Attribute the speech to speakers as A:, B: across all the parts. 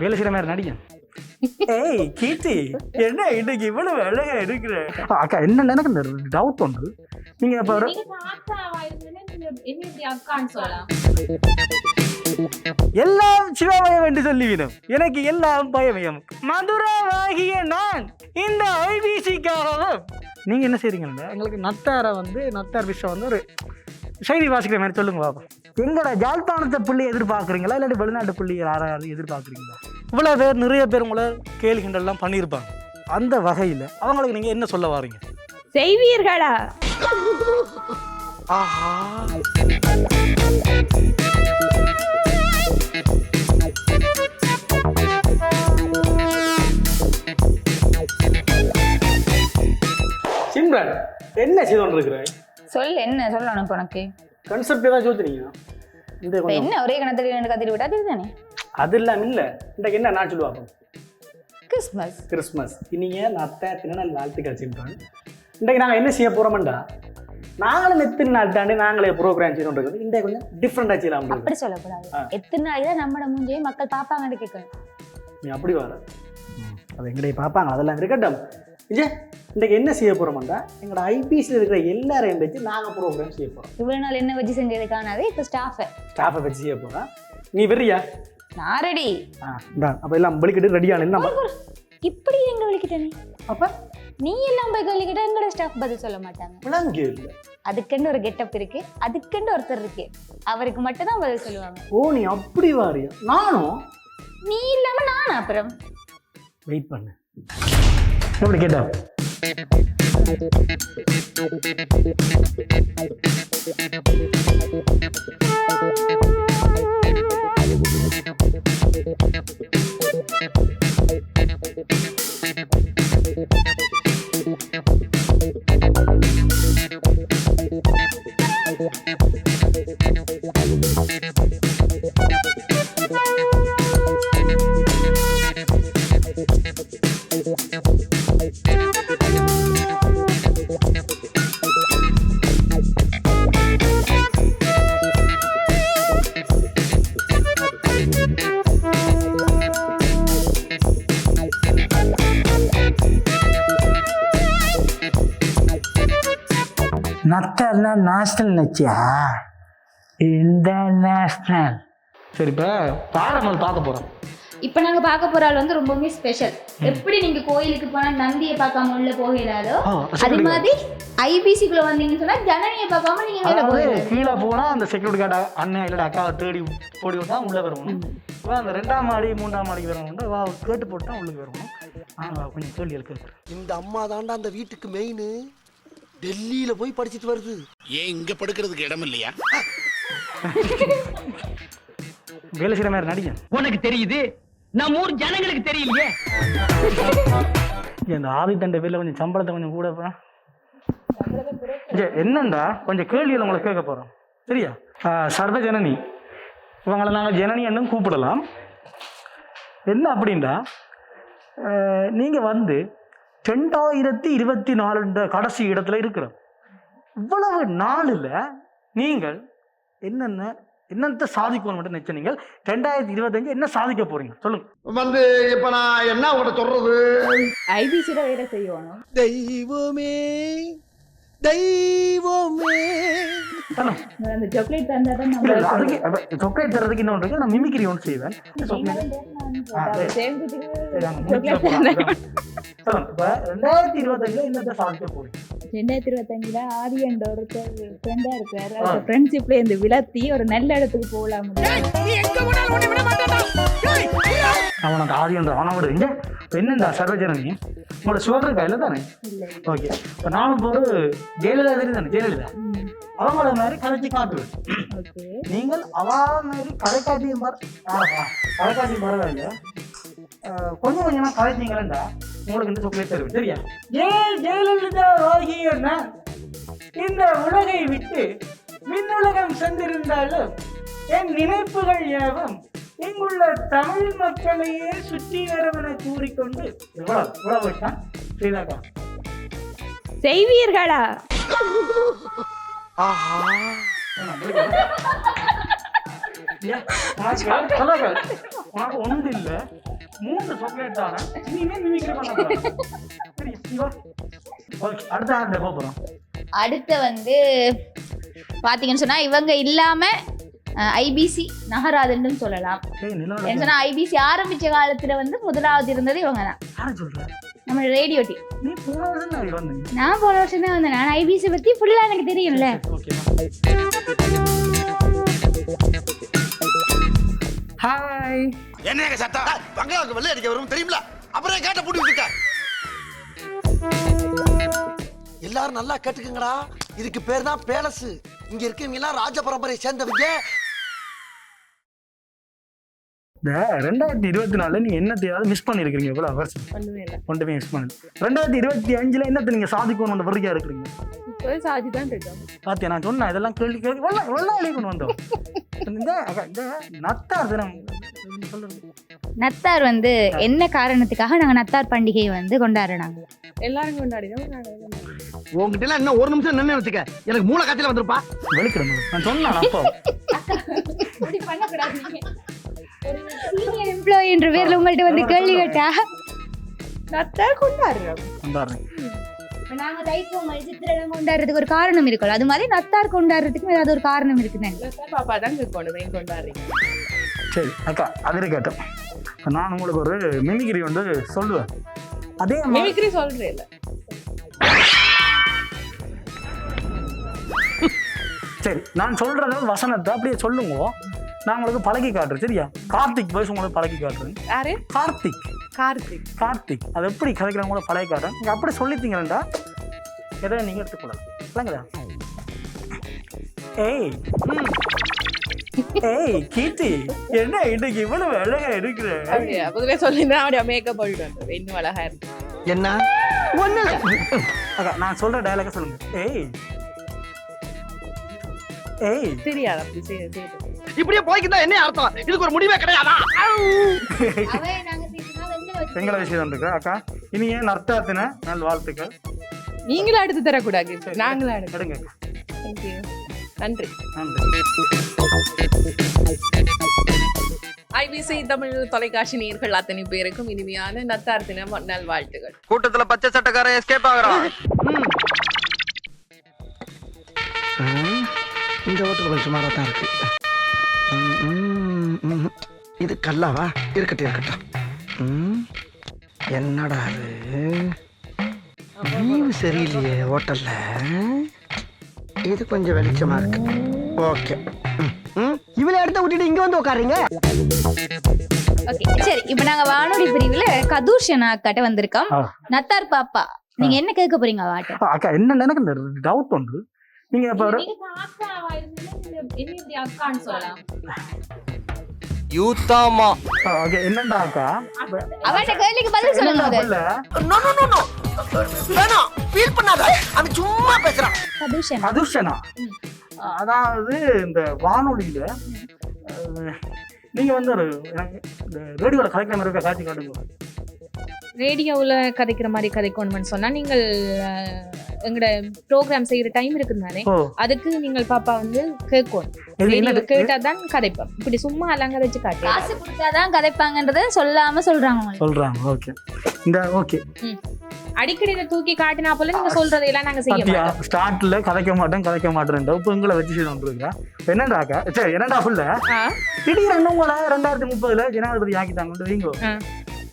A: வேலை செய்கிற மாதிரி நடிகன் ஏய் கீர்த்தி என்ன இன்னைக்கு இவ்வளவு அழகா இருக்கிற? அக்கா என்ன எனக்கு இந்த டவுட் உண்டு. நீங்க இப்போ எல்லாம் சிவமயம் என்று சொல்லிவிடும் எனக்கு எல்லாம் பயமயம் மதுரவாகிய நான் இந்த ஐபிசிக்காகவும் நீங்க என்ன செய்றீங்கன்னா எங்களுக்கு நத்தாரை வந்து நத்தார் விஷயம் வந்து ஒரு செய்தி வாசிக்கிற மாதிரி சொல்லுங்க பாப்பா. எங்கட ஜாழ்ப்பாணத்தை புள்ளி எதிர்பார்க்குறீங்களா? இல்லாட்டி வெளிநாட்டு புள்ளி யாராவது எதிர்பார்க்குறீங்களா? இவ்வளோ பேர் நிறைய பேர் உங்களை கேலி கிண்டல்லாம் பண்ணியிருப்பாங்க. அந்த வகையில் அவங்களுக்கு நீங்கள் என்ன சொல்ல வாரீங்க?
B: செய்வீர்களா?
A: ஆஹா. சிம்ரன் என்ன செய்து கொண்டிருக்கிறாய்?
B: சொல் என்ன சொல்லணும் இப்போ உனக்கு?
A: கன்செப்ட் தான் கொஞ்சம்.
B: என்ன ஒரே கணத்தில் ரெண்டு கத்திட்டு விட்டா அதுதானே
A: அது இல்லாம இல்லை. இன்றைக்கு என்ன நான் சொல்லுவாங்க
B: கிறிஸ்மஸ்
A: கிறிஸ்மஸ் இனிங்க நத்த திருநாள் வாழ்த்துக்கள் சிம்ரன் இன்றைக்கு நாங்கள் என்ன செய்ய போகிறோம்டா நாங்களும் எத்தனை நாள் தாண்டி நாங்களே ப்ரோக்ராம் செய்து கொண்டிருக்கிறது. இன்றைக்கு கொஞ்சம் டிஃப்ரெண்டாக செய்யலாம்
B: அப்படி சொல்லக்கூடாது. எத்தனை நாளைக்கு தான் நம்மட மூஞ்சியை மக்கள் பாப்பாங்கன்னு கேட்கணும்.
A: நீ அப்படி வர அது எங்கடைய பார்ப்பாங்க அதெல்லாம் இருக்கட்டும். விஜய் இன்றைக்கு என்ன செய்ய போகிறோம்டா எங்களோட ஐபிஎஸ்சில் இருக்கிற எல்லாரையும் வச்சு நாங்கள் ப்ரோக்ராம் செய்ய போகிறோம்
B: இவ்வளவு நாள் என்ன வச்சு செஞ்சது காணாது இப்போ ஸ்டாஃபை
A: ஸ்டாஃபை வச்சு செய்ய போகிறோம் நீ வெறியா?
B: நான் ரெடி
A: ஆ அப்போ எல்லாம் பலிக்கிட்டு ரெடியான நம்ம
B: இப்படி எங்க விളിக்கிட்டே
A: அப்போ?
B: நீ எல்லாம் போய் சொல்லிக்கிட்டா எங்களோட ஸ்டாஃப் பதில் சொல்ல மாட்டாங்க.
A: விளங்கு இல்லை.
B: அதுக்குன்னு ஒரு கெட்டப் இருக்கு அதுக்குன்னு ஒருத்தர் இருக்கு. அவருக்கு மட்டும் தான் பதில் சொல்லுவாங்க.
A: ஓ நீ அப்படி வாரியா? நானும்?
B: நீ இல்லாம நான் அப்புறம்.
A: வெயிட் பண்ணு. எப்படி கேட்டா நத்தர்னா நேஷனல் நச்சியா இன்டர்நேஷ்னல் சரி இப்போ பாடங்கள் பார்க்க போகிறோம்
B: இப்போ நாங்க பார்க்க போற ஆள் வந்து ரொம்பவுமே ஸ்பெஷல் எப்படி நீங்க கோயிலுக்கு போனா நந்தியை பார்க்காம உள்ள போகிறாரோ அது மாதிரி ஐபிசிக்குள்ள வந்தீங்கன்னு சொன்னா ஜனனியை பார்க்காம நீங்க வெளில
A: அதாவது கீழே போனால் அந்த செக்யூரிட்டி கார்டு அண்ணன் இல்லை அக்காவை தேடி போடி விட்டா உள்ளே வரணும் வா அந்த ரெண்டாம் மாடி மூன்றாம் மாடிக்கு வரணும் வா கேட்டு போட்டு தான் உள்ளுக்கு வரணும் ஆ வா கொஞ்சம் கேள்வி கேட்குறேன்
C: இந்த அம்மா தாண்டா அந்த வீட்டுக்கு மெயின் டெல்லியில போய் படிச்சிட்டு வருது.
D: ஏன் இங்க படுக்கிறதுக்கு இடம் இல்லையா?
A: வேலை செய்கிற மாதிரி நடிகன்.
E: உனக்கு தெரியுது? நம்ம ஊர் ஜனங்களுக்கு தெரியலையே
A: இந்த ஆதித்தண்ட பேரில் கொஞ்சம் சம்பளத்தை கொஞ்சம் கூட பா. இங்க என்னண்டா? கொஞ்சம் கேள்வியில் உங்களை கேட்க போகிறோம் சரியா? ஆ, சர்வ ஜனனி இவங்களை நாங்கள் ஜனனி என்னும் கூப்பிடலாம். என்ன அப்படின்டா நீங்கள் வந்து ரெண்டாயிரத்தி இருபத்தி நாலுன்ற கடைசி இடத்துல இருக்கிறோம் இவ்வளவு நாளில் நீங்கள் என்னென்ன என்னென்ன சாதிக்கணும் மட்டும் நினைச்ச நீங்கள் ரெண்டாயிரத்தி இருபத்தஞ்சு என்ன சாதிக்க போறீங்க? சொல்லுங்க.
C: வந்து இப்ப நான் என்ன உங்கள்ட்ட சொல்றது?
B: ஐபிசியில வேலை செய்யணும்.
C: தெய்வமே தெய்வமே.
B: சாக்லேட்
A: தரதுக்கு இன்னொன்று நான் மிமிக்ரி ஒன்று செய்வேன். இப்போ ரெண்டாயிரத்தி இருபத்தஞ்சுல என்னத்தை சாதிக்க போறீங்க
B: ரெண்டாயிரத்தி இருபத்தஞ்சுல ஆதி என்ற ஒருத்தர் ஃப்ரெண்டா இருக்காரு. அவர் ஃப்ரெண்ட்ஷிப்ல இருந்து விளத்தி ஒரு நல்ல இடத்துக்கு போகலாம்.
A: அவன் அந்த ஆதியன்ற அவனை விட. இங்க இப்ப என்னண்டா சர்வஜனனி. உங்களோட சுகர் கையில தானே? ஓகே இப்போ நானும் ஒரு ஜெயலலிதா தெரியும் தானே ஜெயலலிதா? அவங்கள மாதிரி கதைச்சு காட்டுவேன்.
B: ஓகே
A: நீங்கள் அவா மாதிரி கதை காட்டியும் பரவாயில்ல. கொஞ்சம் கொஞ்சமா கதைச்சிங்களா உங்களுக்கு இந்த சொக்கலே தருவேன் சரியா? ஏன் ஜெயலலிதா ஆகிய நான் இந்த உலகை விட்டு விண்ணுலகம் சென்றிருந்தாலும் என் நினைப்புகள் யாவும் இங்குள்ள தமிழ் மக்களையே சுற்றி வரும் என கூறிக்கொண்டு இவ்வளவு இவ்வளவு
B: செய்வீர்களா?
A: ஏன், உனக்கு சொல்லாத. உனக்கு ஒன்று இல்ல. மூன்று சாக்லேட் தானே. இனிமே மிமிக்ரி பண்ண போறேன் சரி நீ வா ஓகே அடுத்த ஆண்டு
B: அடுத்து வந்து பாத்தீங்கன்னு சொன்னா இவங்க இல்லாம ஐபிசி நகராதுன்னு சொல்லலாம். சொன்னா ஐபிசி ஆரம்பிச்ச காலத்துல வந்து முதலாவது இருந்தது இவங்க தான்
A: யாரை சொல்ற?
B: நம்ம ரேடியோ டி நான் போன வருஷம் தான் வந்தேன். நான் ஐபிசி பத்தி ஃபுல்லா எனக்கு தெரியும்ல.
A: ஓகே. ஹாய்
D: என்னங்க சத்தம்?
C: பங்களாவுக்கு வெள்ளை அடிக்க வரும் தெரியுமில அப்புறம் கேட்ட பூட்டி விட்டுருக்க எல்லாரும் நல்லா கேட்டுக்குங்கடா. இதுக்கு பேர் தான் பேலஸ். இங்க இருக்கவங்க எல்லாம் ராஜ பரம்பரையை சேர்ந்தவங்க.
A: இந்த ரெண்டாயிரத்தி இருபத்தி நாலுல நீங்க என்னத்தையாவது மிஸ் பண்ணிருக்கீங்க இவ்வளவு வருஷம் ஒன்றுமே மிஸ் பண்ணு ரெண்டாயிரத்தி இருபத்தி அஞ்சுல என்னத்தை நீங்க சாதிக்கணும் இருக்கிறீங்க?
F: சாதி தான் இருக்கோம்
A: பாத்தியா நான் சொன்னேன் இதெல்லாம் கேள்வி கேள்வி வெள்ளம் வெள்ளம் எழுதிக்கணும் வந்தோம். இந்த அக்கா, இந்த நத்தார் தினம்
B: நத்தார் வந்து என்ன காரணத்துக்காக நாங்க நத்தார் பண்டிகையை வந்து கொண்டாடுறாங்க
F: எல்லாரும் கொண்டாடிதான்
E: உங்ககிட்ட எல்லாம் இன்னும் ஒரு நிமிஷம் நின்று வச்சுக்க. எனக்கு மூளை காய்ச்சல வந்திருப்பா.
A: வெளிக்கிடமா நான் சொன்னேன் அப்போ.
B: சீனியர் எம்ப்ளாயி என்ற பேர்ல உங்கள்ட்ட வந்து கேள்வி கேட்டா?
F: நத்தார் கொண்டாடுறோம்.
B: நாங்க தைப்பொங்கல் சித்திரம் கொண்டாடுறதுக்கு ஒரு காரணம் இருக்கும்ல அது மாதிரி நத்தார் கொண்டாடுறதுக்கும் ஏதாவது ஒரு காரணம் இருக்குதானே
F: நத்தார் பாப்பா தான் கொண்டு போய் கொண்டாடுறீங்க.
A: சரி அக்கா அது இருக்கட்டும் இப்ப நான் உங்களுக்கு ஒரு மிமிகிரி வந்து சொல்லுவேன். அதே
F: மிமிக்ரி சொல்றேன் இல்ல.
A: சரி நான் சொல்றத வசனத்தை அப்படியே சொல்லுங்க. நான் உங்களுக்கு பழகி காட்டுறேன் சரியா? கார்த்திக் வயசு உங்களுக்கு பழகி காட்டுறேன்.
F: யாரு?
A: கார்த்திக்.
F: கார்த்திக்.
A: கார்த்திக். அது எப்படி கதைக்கிறவங்க கூட பழகி காட்டுறேன்? நீங்க அப்படி சொல்லித்தீங்களா எதை நீங்க எடுத்துக்கூடாது இல்லைங்களா ஏய். ஏய் கீர்த்தி என்ன இன்னைக்கு இவ்வளவு அழகா இருக்கிற
F: அப்படியா? முதல்ல சொல்லிருந்தா அப்படியே மேக்கப் போட்டுட்டு வந்து இன்னும் அழகா இருக்கு.
E: என்ன? ஒண்ணு.
A: அக்கா நான் சொல்ற டயலாக சொல்லுங்க. ஏய். ஏய்.
F: தெரியாது அப்படி செய்ய செய்யுது
E: இப்படியே போய்க்கிட்டா என்ன அர்த்தம்? இதுக்கு ஒரு முடிவே கிடையாதா?
A: எங்களை விஷயம் இருக்கு அக்கா இனிய நர்த்தாத்தின நல் வாழ்த்துக்கள்.
F: நீங்களும் எடுத்து தரக்கூடாது நாங்களும் எடுத்து.
A: எடுங்க.
F: தேங்க்யூ நன்றி. ஐபிசி தமிழ் தொலைக்காட்சி நேயர்கள் அத்தனை பேருக்கும் இனிமையான நத்தார் தின நல்வாழ்த்துகள்
E: கூட்டத்துல பச்சை சட்டக்காரன் எஸ்கேப் ஆகுறான்.
C: இந்த கொஞ்சம் சுமாராக தான் இருக்கு. இது கல்லாவா? இருக்கட்டும் இருக்கட்டும். என்னடா அது? லீவு சரியில்லையே ஹோட்டல்ல. இது கொஞ்சம் வெளிச்சமா இருக்கு. ஓகே. இவளை எடுத்து விட்டுட்டு இங்க வந்து உட்காருங்க.
B: ஓகே சரி இப்போ நாங்க வானொலி பிரிவுல கதூஷன் அக்காட்ட வந்திருக்கோம். நத்தார் பாப்பா நீங்க என்ன கேட்க போறீங்க
A: அக்கா என்ன எனக்கு டவுட் உண்டு. நீங்க
E: யூத்தாமா
A: ஓகே. என்னண்டா அக்கா?
B: அவட்ட கேள்விக்கு பதில் சொல்லுங்க
A: என்னடா
B: முதல்ல.
A: புள்ள?
C: நோ நோ நோ நோ வேணாம் ஃபீல் பண்ணாத. அவன் சும்மா பேசுறான்.
B: கதூஷன்
A: அதுஷனா அதாவது இந்த வானொலியில நீங்க வந்து ஒரு ரேடியோல கலைக்கிற மாதிரி இருக்க? காட்சி காட்டுங்க.
F: ரேடியோவில் கதைக்கிற மாதிரி கதைக்கணும்னு சொன்னா நீங்கள் அஹ், எங்களோட ப்ரோக்ராம் செய்யற டைம் இருக்குது தானே அதுக்கு நீங்கள் பாப்பா வந்து ரேடியோ கேட்டாதான் கதைப்போம். இப்படி சும்மா அலங்கரிச்சு காட்டு
B: காசு கொடுத்தாதான் கதைப்பாங்கன்றத சொல்லாம சொல்றாங்க.
A: சொல்றாங்க ஓகே இந்த ஓகே
F: அடிக்கடி இதை தூக்கி காட்டினா போல நீங்க சொல்றதையெல்லாம் நாங்க செய்ய மாட்டோம்.
A: ஸ்டார்ட்ல கதைக்க மாட்டேன் கதைக்க மாட்டேன் இப்போ உங்களை வச்சு செய்து வந்துருக்கா என்னடாக்கா சரி என்னடா புள்ள? திடீர்னு உங்களை ரெண்டாயிரத்தி முப்பதுல ஜனாதிபதி ஆக்கிட்டாங்க.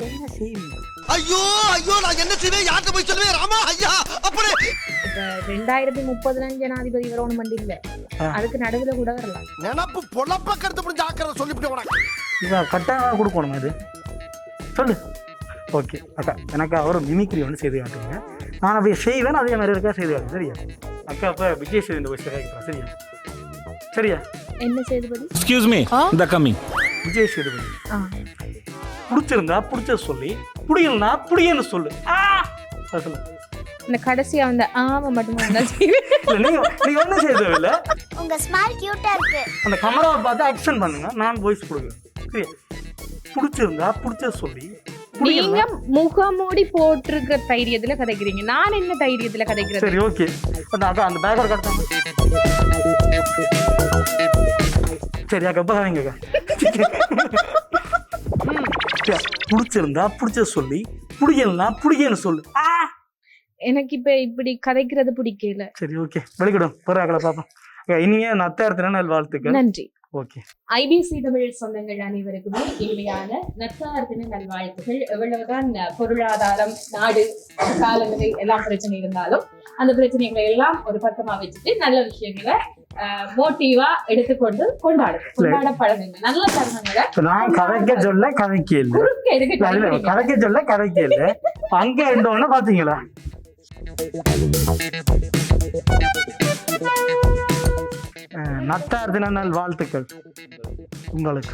A: என்ன செய்வீங்க
C: ஐயோ ஐயோ நான் என்ன செய்வேன்? யார்கிட்ட போய் சொல்லுவேன்? ராமா ஐயா அப்படி
F: ரெண்டாயிரத்தி முப்பதுல ஜனாதிபதி வரணும் மட்டும் இல்ல. அதுக்கு நடுவுல கூட வரலாம்.
C: நினப்பு பொழப்ப கருத்து புரிஞ்சு ஆக்கிறத சொல்லிவிட்டு உனக்கு
A: இவன் கட்டாயம் கொடுக்கணும் இது? சொல்லு. ஓகே அக்கா எனக்கு ஒரு மிமிக்ரி ஒன்று செய்து காட்டுங்க. நான் அப்படியே செய்வேன் அதே மாதிரி இருக்கா செய்து காட்டு சரியா? அக்கா அப்போ விஜய் சேது இந்த வயசில் கேட்குறேன் சரியா? சரியா?
F: என்ன சேதுபதி?
G: எக்ஸ்கியூஸ் மீ இந்த கம்மிங்
A: விஜய் சேதுபதி.
F: ஆ.
A: பிடிச்சிருந்தா பிடிச்ச சொல்லி பிடிக்கலனா பிடிக்கன்னு சொல்லு. சொல்லு.
F: இந்த கடைசியா வந்த ஆமா மட்டும் தான் செய்வேன்
A: இல்லை நீங்கள் நீங்கள் ஒன்றும் செய்ய தேவையில்லை.
H: உங்க ஸ்மைல் கியூட்டா இருக்கு.
A: அந்த கேமராவை பார்த்து ஆக்ஷன் பண்ணுங்க. நான் வாய்ஸ் கொடுக்குறேன். பிடிச்சிருந்தா பிடிச்ச சொல்லி
F: நீங்க முகமூடி போட்டிருக்கிற தைரியத்துல கதைக்கிறீங்க. நான் என்ன தைரியத்துல கதைக்கிறது?
A: சரி ஓகே. அந்த அக்கா அந்த பேக்கோட கட்டாங்க சரியா வாங்க பிடிச்சிருந்தா பிடிச்ச சொல்லி பிடிக்கலனா பிடிக்கன்னு சொல்லு. ஆ?
F: எனக்கு இப்ப இப்படி கதைக்கிறது பிடிக்கல.
A: சரி ஓகே வெளிக்கிடும் பார்ப்போம். Okay, இனிய நத்தாயிரத்தின நல் வாழ்த்துக்கள்.
F: நன்றி.
A: ஓகே.
F: ஐபிசி தமிழ் சொந்தங்கள் அனைவருக்குமே இனிமையான நற்காலத்தின நல்வாழ்த்துகள் எவ்வளவுதான் பொருளாதாரம் நாடு காலநிலை எல்லாம் பிரச்சனை இருந்தாலும் அந்த பிரச்சனைகளை எல்லாம் ஒரு பக்கமா வச்சுட்டு நல்ல விஷயங்களை மோட்டிவா எடுத்துக்கொண்டு கொண்டாட பழகுங்க நல்ல தருணங்களை.
A: நான் கதைக்க சொல்ல கதைக்க இல்லை? கதைக்க சொல்ல கதைக்க இல்லை அங்க இருந்தோன்னு பாத்தீங்களா? அஹ், நத்தாயிரத்தின நல் வாழ்த்துக்கள். உங்களுக்கு.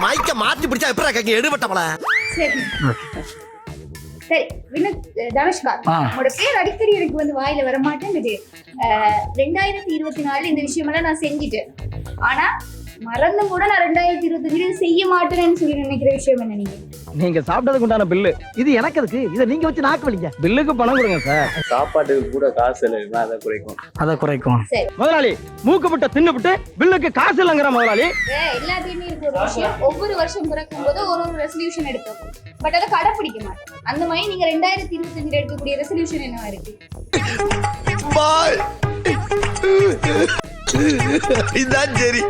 E: மைக்க மாத்தி பிடிச்சா எப்படா எடுபட்டவள
B: சரி. சரி வினோத் தனுஷ்கா
A: ஆ.
B: உங்களோட பேர் அடிக்கடி எனக்கு வந்து வாயில வர மாட்டேங்குது ரெண்டாயிரத்தி இருபத்தி நாலு இந்த விஷயமெல்லாம் நான் செஞ்சுட்டேன். ஆனா மறந்தும் கூட நான் ரெண்டாயிரத்தி இருபத்தஞ்சுல செய்ய மாட்டேன்னு சொல்லி நினைக்கிற விஷயம் என்ன நீங்க?
E: நீங்க சாப்பிட்டதுக்கு உண்டான பில்லு. இது எனக்கு எதுக்கு? இதை நீங்க வச்சு நாக்கு வலிங்க. பில்லுக்கு பணம் கொடுங்க சார்
I: சாப்பாட்டுக்கு கூட காசு இல்லை அதை குறைக்கும்
A: அதை குறைக்கும்
E: முதலாளி மூக்கு விட்ட தின்னுபிட்டு பில்லுக்கு காசு இல்லைங்கிற முதலாளி.
B: எல்லாத்தையுமே இருக்க ஒரு விஷயம். ஒவ்வொரு வருஷம் பிறக்கும் போது ஒரு ஒரு ரெசல்யூஷன் எடுப்போம். பட் அதை கடைப்பிடிக்க மாட்டோம். அந்த மாதிரி நீங்க ரெண்டாயிரத்தி இருபத்தஞ்சுல எடுக்கக்கூடிய ரெசல்யூஷன் என்னவா இருக்கு?
E: இதான் சரி.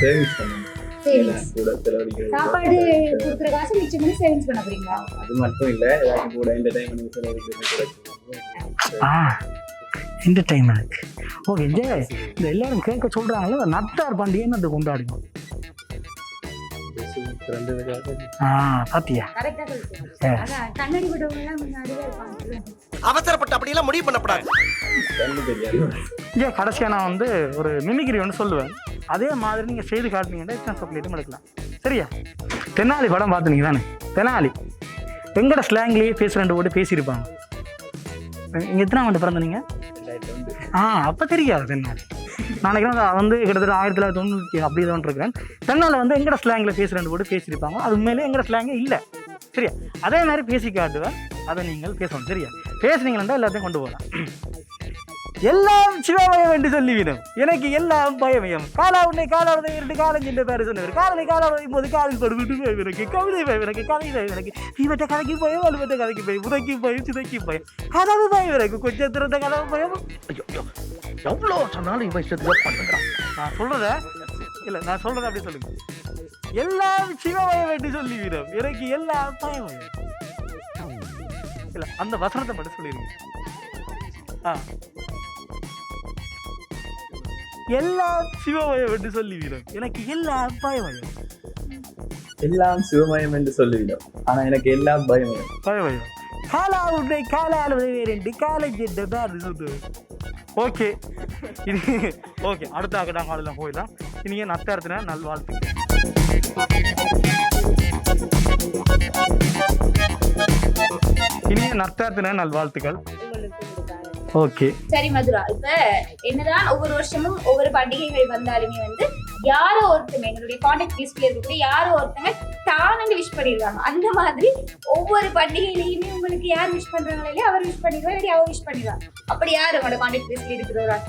I: சேவிங்ஸ் பண்ணுங்க
B: சேவிங்ஸ்
I: கூட செலவழிக்கிறது
B: சாப்பாடு கொடுக்குற காசு மிச்சம் பண்ணி சேவிங்ஸ் பண்ண போறீங்களா?
I: அது மட்டும் இல்ல. ஏதாச்சும் கூட என்டர்டைன்மெண்ட் செலவழிக்கிறது குறைச்சிக்கணும்
A: ஆ என்டர்டைன்மெண்ட் ஓகே இந்த எல்லாரும் கேட்க சொல்றாங்களோ நத்தார் பண்டிகைன்னு அது கொண்டாடுவோம்
E: அவசரப்பட்டு அப்படியெல்லாம் முடிவு பண்ணப்படாது
A: கடைசியாக நான் வந்து ஒரு மிமிக்ரி ஒன்று சொல்லுவேன். அதே மாதிரி நீங்கள் செய்து காட்டினீங்கன்னா எக்ஸாம் சாக்லேட்டும் எடுக்கலாம். சரியா? தெனாலி படம் பார்த்துனீங்க தானே? தெனாலி. எங்கட ஸ்லாங்லேயே பேச ரெண்டு ஓட்டு பேசியிருப்பாங்க. இங்கே எத்தனை ஆண்டு பிறந்தனீங்க ஆ அப்போ தெரியாது தென்னாலி நான் நினைக்கிறேன் வந்து கிட்டத்தட்ட ஆயிரத்தி தொள்ளாயிரத்தி தொண்ணூற்றி அப்படி தான் இருக்கிறேன் தென்னால வந்து எங்கட ஸ்லாங்கில் பேச ரெண்டு ஓட்டு பேசியிருப்பாங்க. அது உண்மையிலே எங்கட ஸ்லாங்கே இல்லை. சரியா? அதே மாதிரி பேசி காட்டுவேன். அதை நீங்கள் பேசணும். சரியா? பேசுனீங்கன்னா எல்லாத்தையும் கொண்டு போகலாம். எல்லாம் சிவமயம் என்று சொல்லிவிடும். எனக்கு எல்லாம் பயமயம். காலா உன்னை காலா உன்னை இரண்டு காலம் சென்ற பேர் சொன்னவர். காலனை காலா போது காலில் படுவிட்டு பயம் எனக்கு கவிதை பயம் எனக்கு கதை பயம் எனக்கு இவற்ற கதைக்கு பயம் அலுவத்த கதைக்கு பயம் உதைக்கு பயம் சிதைக்கு பயம். கதவு பயம் எனக்கு கொஞ்சம் திறந்த கதவு பயம்
C: எவ்வளவு சொன்னாலும் இவன் இஷ்டத்துக்கு பண்ணுறான்
A: நான் சொல்றத இல்ல நான் சொல்றத அப்படி சொல்லுங்க. எல்லாம் சிவமயம் என்று சொல்லிவிடும். எனக்கு எல்லாம் பயமயம். இல்ல அந்த வசனத்தை மட்டும் சொல்லிடுங்க. ஆ. எல்லாம் சிவமயம் என்று சொல்லிவிடும். எனக்கு எல்லாம் பயமயம்.
I: எல்லாம் சிவமயம் என்று சொல்லிவிடும். ஆனா எனக்கு எல்லாம் பயமயம்.
A: பயமயம். காலா உன்னை காலால் வேறு காலை சென்ற பேர் சொல்லுது. ஓகே. இது ஓகே. அடுத்த ஆக்கட்டாங்க அதெல்லாம் போயிடலாம். இனிய நத்தாரத்தின நல்வாழ்த்து இனிய நத்தாரத்தின நல்வாழ்த்துக்கள். ஓகே.
B: சரி மதுரா. இப்ப என்னதான் ஒவ்வொரு வருஷமும் ஒவ்வொரு பண்டிகைகள் வந்தாலுமே வந்து யாரோ ஒருத்தங்க எங்களுடைய கான்டாக்ட் லிஸ்ட்ல இருக்கக்கூடிய யாரோ ஒருத்தங்க தானங்க விஷ் பண்ணிடுவாங்க. அந்த மாதிரி ஒவ்வொரு பண்டிகையிலையுமே உங்களுக்கு யார் விஷ் பண்றாங்களோ இல்லையா அவர் விஷ் பண்ணிடுவா இல்லாட்டி அவர் விஷ் பண்ணிடுவாங்க. அப்படி யார் உங்களோட கான்டாக்ட் லிஸ்ட்ல இருக்கிற ஒரு ஆள்?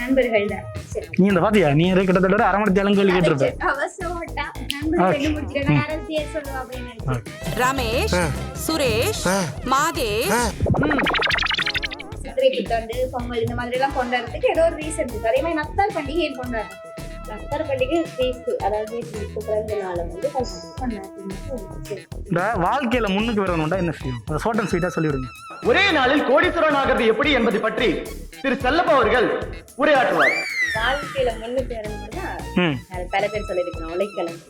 B: நண்பர்கள் தான் சரி.
A: நீ இந்த பாத்தியா? நீ கிட்டத்தட்ட அரை மணி தேலம் கேள்வி கேட்டிருப்ப.
B: அவசரமாட்டா நண்பர்கள் சொல்லி முடிச்சிட்டேன் யாராவது பேர் சொல்லுவா அப்படின்னு நினைச்சேன்
J: ரமேஷ் சுரேஷ் மாதேஷ்
B: சித்திரை புத்தாண்டு பொங்கல் இந்த மாதிரி எல்லாம் கொண்டாடுறதுக்கு ஏதோ ஒரு ரீசன் இருக்கு. அதே மாதிரி நத்தார் பண்டிகை ஏன் கொண்டாடுறோம் நத்தார் பண்டிகை கிறிஸ்து அதாவது கிறிஸ்து பிறந்த நாளை வந்து கொண்டாடுறது.
A: இந்த வாழ்க்கையில முன்னுக்கு வரணும்டா என்ன செய்யும்? ஷார்ட் அண்ட் ஸ்வீட்டா சொல்லிவிடுங்க.
E: ஒரே நாளில் கோடீஸ்வரன் ஆகிறது எப்படி என்பதை பற்றி திரு செல்லப்பா அவர்கள் உரையாற்றுவார்.
K: வாழ்க்கையில முன்னுக்கு வரணும்னா பல பேர் சொல்லிருக்கணும் உழைக்கணும்.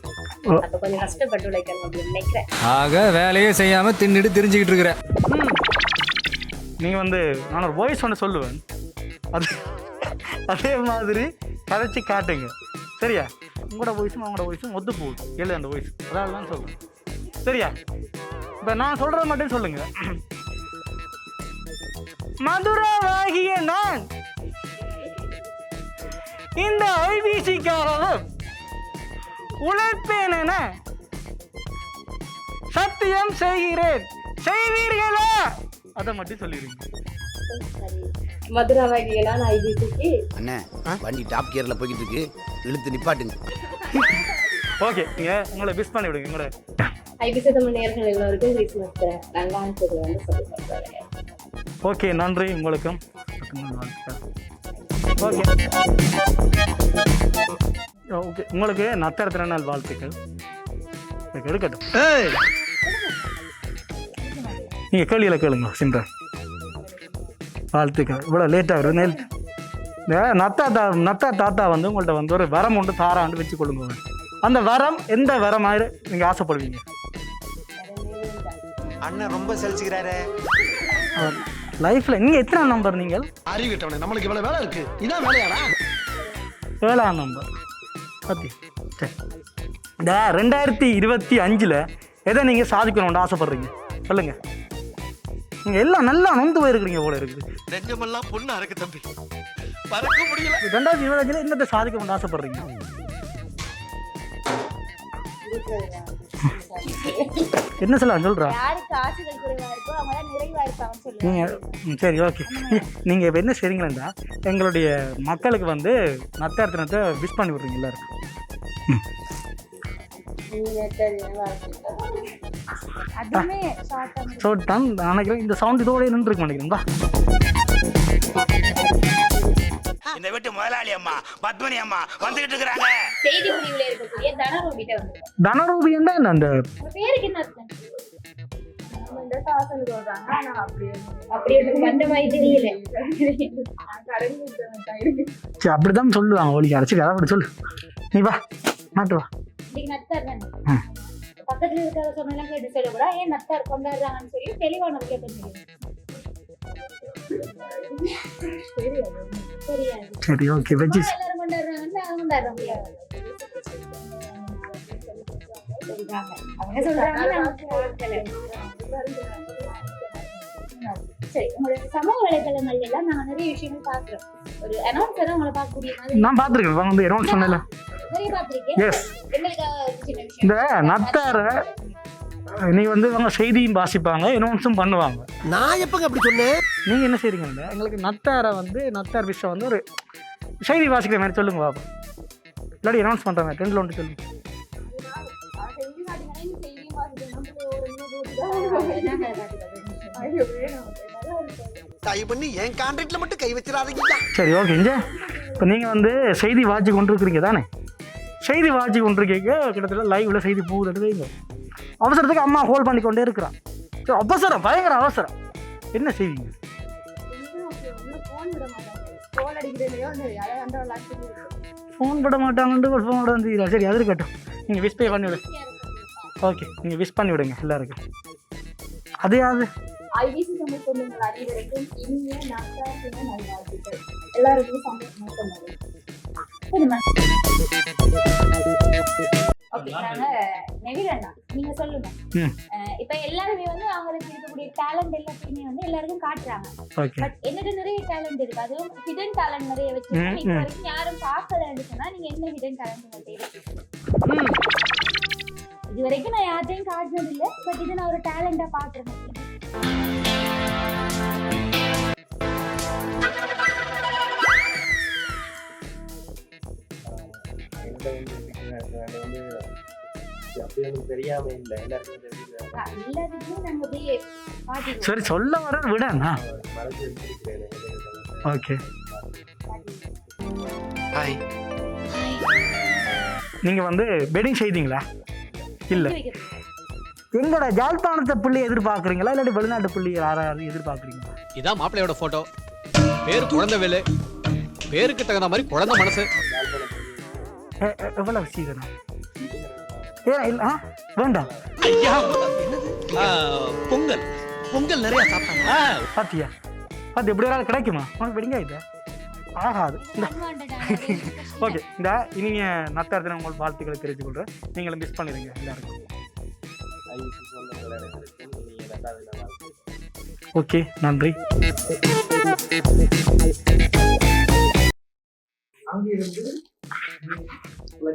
K: அப்ப கொஞ்சம் கஷ்டப்பட்டு உழைக்கணும் அப்படின்னு நினைக்கிறேன்.
L: ஆக வேலையே செய்யாம தின்னுட்டு தெரிஞ்சுக்கிட்டு இருக்கிற
A: நீ வந்து நான் ஒரு வாய்ஸ் ஒன்று சொல்லுவேன். அது அதே மாதிரி கதைச்சி காட்டுங்க. சரியா? உங்களோட வாய்ஸும் அவங்களோட வாய்ஸும் ஒத்து போகுது. எழுது அந்த வாய்ஸ் அதாவது தான் சொல்லுவேன் சரியா? இப்போ நான் சொல்கிறத மட்டும் சொல்லுங்க. மதுராவாகிய நான் இந்த ஐபிசிக்காரரும் உழைப்பேன் என சத்தியம் செய்கிறேன். செய்வீர்களா? அதை மட்டும் சொல்லிடுங்க.
K: மதுரா
D: அண்ணே வண்டி டாப் கியர்ல போய்கிட்டு இருக்கு இழுத்து நிப்பாட்டுங்க.
A: ஓகே நீங்கள் உங்களை மிஸ் பண்ணி விடுங்க உங்களோட
K: ஐபிசி தமிழ் நேர்கள் எல்லோருக்கும் கிறிஸ்துமஸ் நல்லாஞ்சது வந்து சொல்லி சொல்றாங்க
A: ஓகே நன்றி உங்களுக்கும். ஓகே ஓகே உங்களுக்கு நத்தர திருநாள் வாழ்த்துக்கள். எடுக்கட்டும். நீங்கள் கேள்வியில் கேளுங்க சிம்ரன் வாழ்த்துக்கள். இவ்வளோ லேட்டாக வரும் நெல் நத்தா தா நத்தா தாத்தா வந்து உங்கள்ட்ட வந்து ஒரு வரம் ஒன்று தாராண்டு வச்சு கொள்ளுங்க அந்த வரம் எந்த வரமாக நீங்கள் ஆசைப்படுவீங்க.
C: அண்ணன் ரொம்ப செலிச்சுக்கிறாரு.
A: லைஃப்பில் நீங்கள் எத்தனை நம்பர் நீங்கள்?
C: அறிவிட்டவனே நம்மளுக்கு இவ்வளவு வேலை இருக்கு. இதான் வேலையாடா?
A: ஏழாம் நம்பர் பத்தி. சரி இந்த ரெண்டாயிரத்தி இருபத்தி அஞ்சில் எதை நீங்கள் சாதிக்கணும்னு ஆசைப்படுறீங்க? சொல்லுங்க. நீங்கள் எல்லாம் நல்லா நொந்து போயிருக்கிறீங்க போல இருக்குது
C: நெஞ்சமெல்லாம் பொண்ணா இருக்கு தம்பி. பறக்க முடியல.
A: ரெண்டாயிரத்தி இருபத்தஞ்சில் என்னத்தை சாதிக்கணும்னு ஆசைப்படுறீங்க? என்ன சொல்லலாம்
B: இருக்கோ சொல்லுவாங்க
A: நீங்கள் சரி ஓகே. நீங்கள் இப்போ என்ன செய்றீங்களா எங்களுடைய மக்களுக்கு வந்து நத்தார்த்தனத்தை விஷ் பண்ணி விட்றீங்க எல்லாருக்கும். ஸோ தான் நான் நினைக்கிறேன் இந்த சவுண்ட் இதோட நின்றுருக்கு நினைக்கிறேன்.
D: இந்த வீட்டு முதலாளி அம்மா பத்மனி அம்மா வந்துகிட்டு இருக்கிறாங்க.
B: செய்தி முடிவுல இருக்கக்கூடிய வந்து.
A: தனரூபி என்ன அந்த?
B: பேருக்கு என்ன
A: அப்படிதான் சொல்லுவாங்க ஒழிக்க சரி அதை அப்படி சொல்லு. நீ வா மாட்டு வா.
B: இன்னைக்கு நத்தார். பக்கத்துல இருக்கிற சொன்னெல்லாம் கேட்டு சொல்லக்கூடா ஏன் நத்தார் கொண்டாடுறாங்கன்னு சொல்லி தெளிவான கேட்க முடியும் தெரியாது.
A: சரி ஓகே வச்சு
B: எல்லாரும் கொண்டாடுறாங்கன்னு கொண்டாட முடியாது. அவங்க சொல்றாங்க நான் பார்க்கல. சரி உங்களுடைய சமூக வலைதளங்கள் எல்லாம் நாங்க நிறைய விஷயங்கள் பாக்குறோம் ஒரு அனௌன்சரா உங்களை பார்க்கக்கூடிய மாதிரி.
A: நான் பார்த்துருக்கேன். வாங்க வந்து
B: நிறைய பார்த்திருக்கேன்
A: எஸ் இந்த நத்தார நீ வந்து இவங்க செய்தியும் வாசிப்பாங்க இனோன்ஸும் பண்ணுவாங்க.
C: நான் எப்பங்க அப்படி சொன்னேன்?
A: நீங்க என்ன செய்றீங்க எங்களுக்கு நத்தாரை வந்து நத்தார் விஷயம் வந்து ஒரு செய்தி வாசிக்கிற மாதிரி சொல்லுங்க பாப்பா இல்லாட்டி அனௌன்ஸ் பண்ற மாதிரி ரெண்டுல ஒன்று சொல்லுங்க.
C: தயவு பண்ணி என் கான்ட்ராக்ட்ல மட்டும் கை வச்சிடாதீங்க.
A: சரி ஓகே இங்கே. இப்போ நீங்கள் வந்து செய்தி வாட்சி கொண்டிருக்கிறீங்க தானே? செய்தி வாட்சி கொண்டிருக்கீங்க கிட்டத்தட்ட லைவில் செய்தி போகுதுன்னு வைங்க. அவசரத்துக்கு அம்மா ஹோல்ட் பண்ணி கொண்டே இருக்கிறான். சரி அவசரம் பயங்கர அவசரம். என்ன செய்வீங்க? ஃபோன் விட மாட்டாங்கன்ட்டு ஒரு ஃபோன் வந்து சரி அது இருக்கட்டும். நீங்கள் விஷ் பே பண்ணி விடுங்க ஓகே நீங்கள் விஷ் பண்ணி விடுங்க எல்லாருக்கும். அதையாவது
B: ஐபிசி தமிழ் அனைவருக்கும் இனிய நாட்டாசின நல்வாழ்த்துக்கள் எல்லாருக்கும் சந்தோஷமா நாங்க சொல்லுங்க. இப்ப எல்லாருமே வந்து அவங்களுக்கு இருக்கக்கூடிய டேலண்ட் எல்லாத்தையுமே வந்து எல்லாருக்கும் காட்டுறாங்க. பட் என்னது நிறைய டேலண்ட் இருக்கு. அதுவும் ஹிடன் டேலண்ட் நிறைய
A: ம்,
B: இப்ப. வரைக்கும் யாரும் பார்க்கலன்னு சொன்னா நீங்க என்ன ஹிடன் டேலண்ட் இது வரைக்கும் நான் யார்ட்டையும் காட்டினது இல்ல. பட் இதை நான் ஒரு டேலண்டா பாக்குறேன்
A: சரி சொல்ல வர விடண்ணா ஓகே.
C: ஹாய்
A: நீங்கள் வந்து வெட்டிங் செய்தீங்களா? இல்லை. எங்களோட ஜாழ்ப்பாணத்தை பிள்ளை எதிர்பார்க்குறீங்களா? இல்லாட்டி வெளிநாட்டு பிள்ளை யாராவது எதிர்பார்க்குறீங்களா?
L: இதான் மாப்பிள்ளையோட போட்டோ பேர் குழந்தைவேலு. பேருக்கு தகுந்த மாதிரி குழந்தை மனசு.
A: எவ்வளவு சீக்கிரம் ஏன் இல்லை ஆ வேண்டாம்
C: ஐயா ஆ, பொங்கல் பொங்கல் நிறைய சாப்பிட்டாங்க
A: பாத்தியா பார்த்து எப்படி ஒரு கிடைக்குமா உனக்கு வெடிங்க இது ஆகாது ஓகே இந்த இனிய நத்தார்த்தனை உங்களுக்கு வாழ்த்துக்களை தெரிவித்துக் கொள்கிறேன் நீங்களும் மிஸ் பண்ணிடுங்க எல்லாருக்கும் ஓகே நன்றி
I: அங்கிருந்து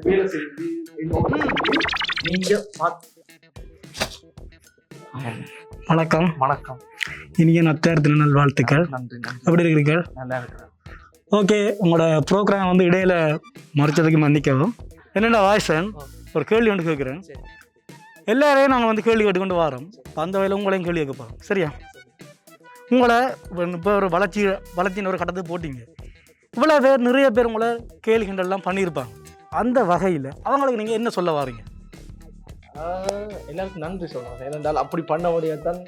I: வேலை நீங்க
A: வணக்கம்.
I: வணக்கம்.
A: இனிய நத்தார் நல் வாழ்த்துக்கள். எப்படி இருக்கிறீர்கள்?
I: நல்லா இருக்கிறேன்.
A: ஓகே உங்களோட ப்ரோக்ராம் வந்து இடையில மறைச்சதுக்கு மன்னிக்கவும். என்னென்ன வாய்ஸன் ஒரு கேள்வி ஒன்று கேட்குறேன். எல்லாரையும் நாங்கள் வந்து கேள்வி கேட்டுக்கொண்டு வரோம். அந்த வகையில் உங்களையும் கேள்வி கேட்க போகிறோம் சரியா? உங்களை இப்போ ஒரு வளர்ச்சி வளர்ச்சின்னு ஒரு கட்டத்துக்கு போட்டீங்க. இவ்வளோ பேர் நிறைய பேர் உங்களை கேள்வி கிண்டல்லாம் பண்ணியிருப்பாங்க. அந்த வகையில் அவங்களுக்கு நீங்கள் என்ன சொல்ல வாரீங்க?
I: எல்லாருக்கும் நன்றி சொல்றேன். ஏனென்றால் அப்படி பண்ணபடியே தான்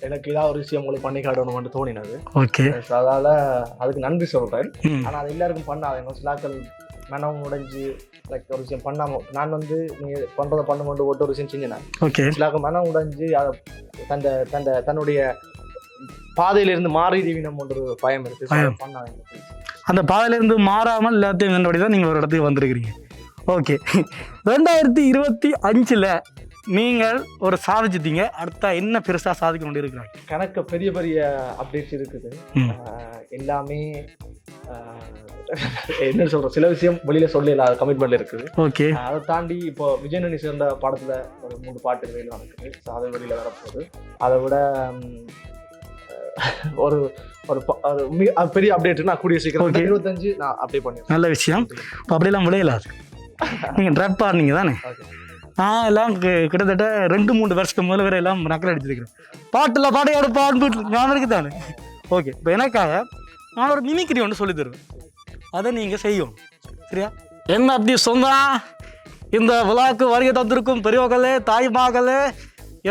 I: எனக்கு ஏதாவது ஒரு விஷயம் உங்களுக்கு பண்ணி காட்டணும்னு தோணினது.
A: ஓகே.
I: அதால அதுக்கு நன்றி சொல்றேன்.
A: ம்.
I: ஆனா அது எல்லாருக்கும் பண்ணாதீங்க சிலாக்கள் மனம் உடைஞ்சு லைக் ஒரு விஷயம் பண்ணாம நான் வந்து நீங்க பண்றதை பண்ண கொண்டு ஒரு விஷயம் செஞ்சேன்
A: ஓகே.
I: சிலாக்கள் மனம் உடைஞ்சு அதை தந்த தந்த தன்னுடைய பாதையிலிருந்து மாறி தீவினம் ஒன்று ஒரு பயம் இருக்கு.
A: அந்த பாதையிலேருந்து மாறாமல் எல்லாத்தையும் கண்டபடி தான் நீங்கள் ஒரு இடத்துக்கு வந்திருக்கிறீங்க. ஓகே ரெண்டாயிரத்தி இருபத்தி அஞ்சில் நீங்கள் ஒரு சாதிச்சிட்டீங்க. அடுத்த என்ன பெருசாக சாதிக்க கொண்டு இருக்கிறாங்க
I: கணக்கு பெரிய பெரிய அப்டேட்ஸ் இருக்குது. எல்லாமே என்ன சொல்றோம் சில விஷயம் வெளியில சொல்லல கமிட்மெண்ட்ல இருக்குது.
A: ஓகே
I: அதை தாண்டி இப்போ விஜயனி சேர்ந்த படத்துல ஒரு மூணு பாட்டு வெளியில நடக்குது. So அது வெளியில வரப்போகுது. அதை விட ஒரு ஒரு பெரிய அப்டேட் நான் கூடிய சீக்கிரம். இருபத்தஞ்சு நான் அப்டேட் பண்ணிடுறேன்.
A: நல்ல விஷயம். இப்போ அப்படியெல்லாம் விளையலாது நீங்கள் ட்ரப் பாடுனீங்க தானே. நான் எல்லாம் கிட்டத்தட்ட ரெண்டு மூணு வருஷத்துக்கு முதல்ல வேற எல்லாம் நக்கல் அடிச்சிருக்கிறேன். பாட்டில் பாட்டு ஞாபகம் இருக்கு தானே? ஓகே இப்போ எனக்காக நான் ஒரு மிமிக்ரி ஒன்று சொல்லி தருவேன். அதை நீங்கள் செய்யும் சரியா? என்ன அப்படி சொன்னா? இந்த விழாக்கு வருகை தந்திருக்கும் பெரியவர்களே தாய்மார்களே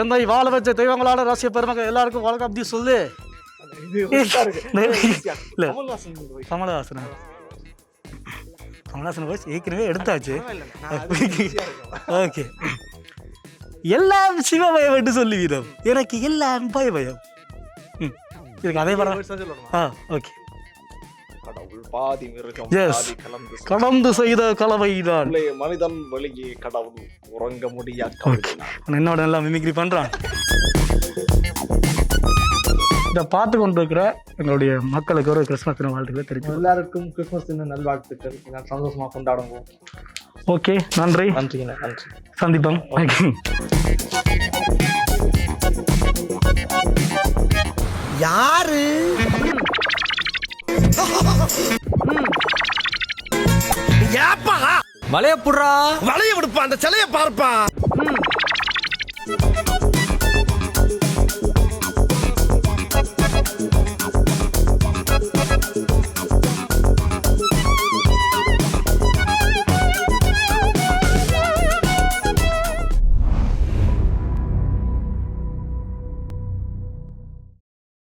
A: என்னை வாழ வச்ச தெய்வங்களால ரசிய பெருமக்கள் எல்லாருக்கும் வழக்கம் அப்படி சொல்லு. இல்ல.
I: கமல்ஹாசன்.
A: கமலஹாசன்? voice ஏற்கனவே எடுத்தாச்சு. ஓகே. எல்லாம் சிவபயம் என்று சொல்லுவீரம் எனக்கு எல்லாம் பய பயம் ம். இதுக்கு அதே படம்
I: தான்?
A: ஆ ஓகே. கடந்து செய்த கலவைதான்.
I: உள்ளே மனிதன் வெளியே கடவுள் உறங்க முடியா
A: ஓகே. என்னோட நல்லா மிமிக்ரி பண்ணுறான் இதை பார்த்து கொண்டு இருக்கிற எங்களுடைய மக்களுக்கு ஒரு கிறிஸ்மஸ் தின வாழ்த்துக்களை தெரிவிக்கும்
I: எல்லாருக்கும் கிறிஸ்மஸ் தின நல்வாழ்த்துக்கள். எல்லாம் சந்தோஷமா கொண்டாடுவோம்.
A: ஓகே நன்றி.
I: நன்றிங்க நன்றி.
A: சந்திப்போம்.
C: யாரு? ஏப்பா?
L: வளைய புடுறா?
C: வளைய விடுப்பா அந்த சிலைய பார்ப்பா.